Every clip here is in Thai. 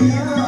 Yeah.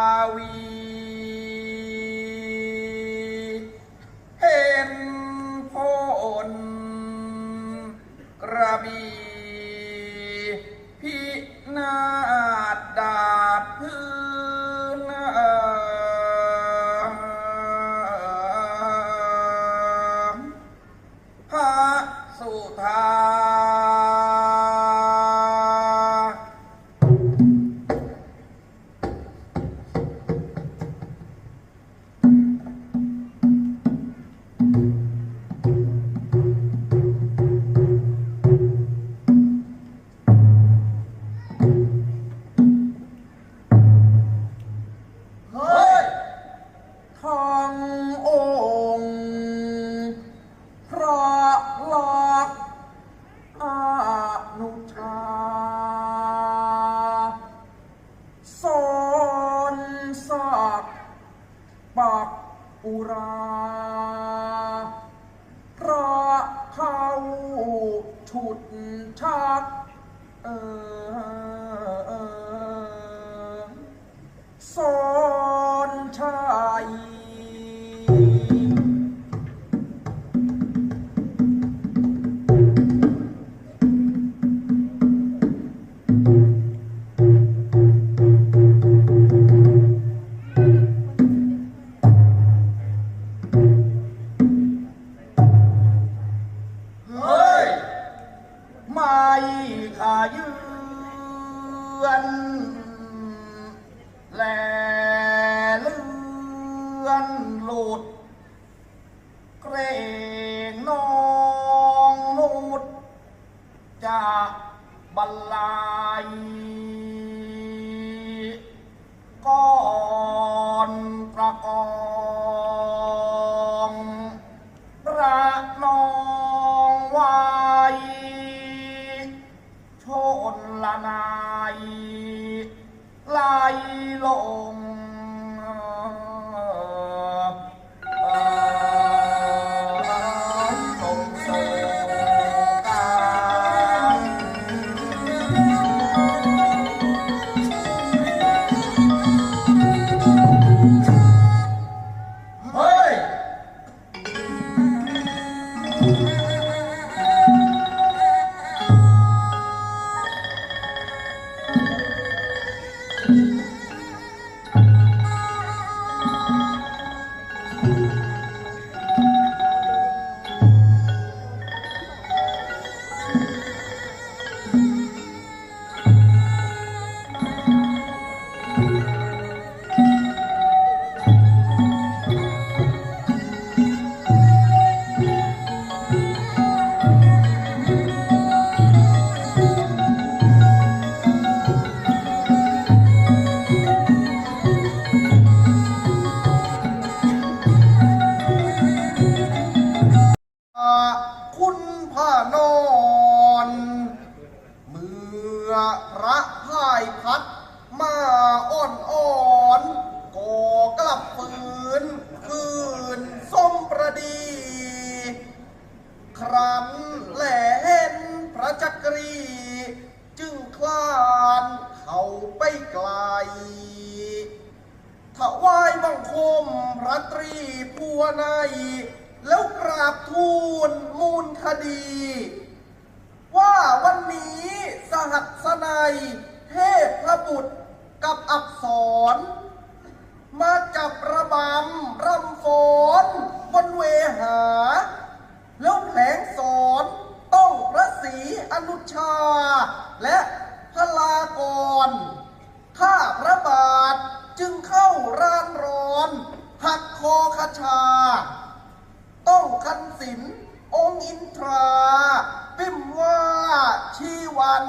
Dawi เขายือนแลเลื่อนหลุดเกรงน้องนุดจากบันลายก่อนประกองประนองว้ช นละนายไล่ ไปไกลถวายบังคมพระตรีผัวในแล้วกราบทูลมูลคดี ว่าวันนี้สหัสนัย เทพพระบุตรกับอักษรมาจับระบำรำฝนบนเวหา แล้วแผลงสอนต้องพระศรีอนุชา และพลากร ข้าพระบาทจึงเข้าร้านร้อน หักคอคชา ต้องคันศิลองค์อินทราปิมว่าชีวัน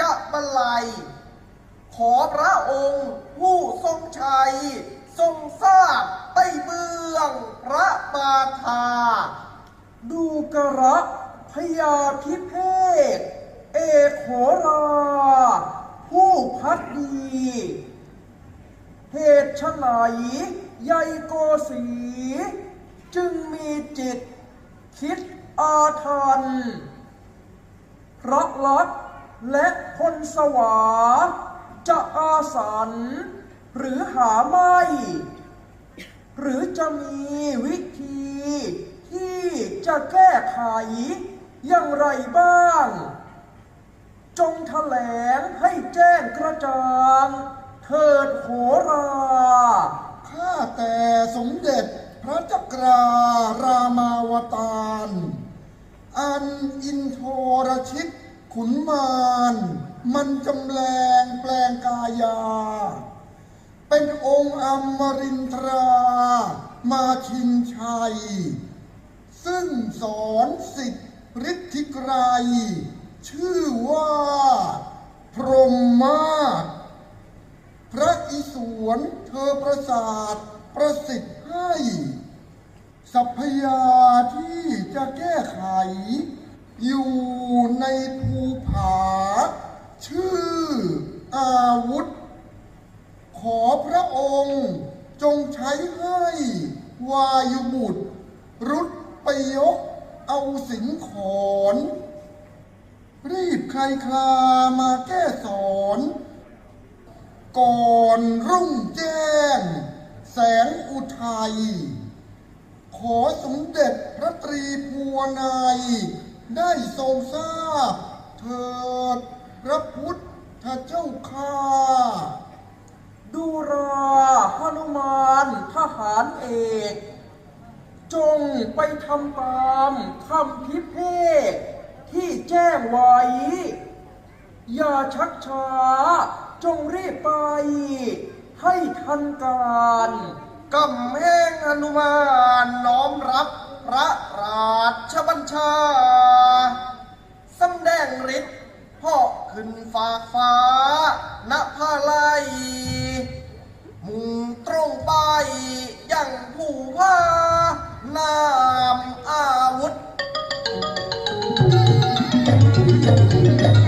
จะบรรลัย ขอพระองค์ผู้ทรงชัย ทรงทราบใต้เบื้องพระบาทา ดูกระพยาพิเภกเอกโหรา ผู้พักดี เหตุไฉนใยโกสี จึงมีจิต คิดอาทันพระลักษณ์และพลสวา จะอาสัน หรือหาไม่ หรือจะมีวิธี ที่จะแก้ไขอย่างไรบ้าง จงแถลงให้แจ้งกระจ่างเถิดโหรา ข้าแต่สมเด็จพระจักรารามาวตาร อันอินโทรชิตขุนมารมันจำแรงแปลงกายา เป็นองค์อมรินทรา มาชินชัย ซึ่งสอนสิทธิฤทธิไกร ชื่อว่าพรหมมาศพระอิศวรเธอประสาทประสิทธิ์ให้สัพพยาที่จะแก้ไข อยู่ในภูผา ชื่ออาวุธ ขอพระองค์จงใช้ให้วายุบุตร รุดไปยกเอาสินขอน รีบใครคลามาแก้สอนก่อนรุ่งแจ้ง แสงอุทัย ขอสมเด็จพระตรีภูวนายได้ทรงทราบเถิดพระพุทธเจ้าข้าดูราหนุมานทหารเอก จงไปทำตามคำพิเพก ที่แจ้งไว้ อย่าชักช้า จงรีบไป ให้ทันการกำแพงอนุมานน้อมรับพระราชบัญชาสำแดงฤทธิ์พ่อขึ้นฝากฟ้าณพาไลมุ่งตรงไปยังผู้พานามอาวุธ Música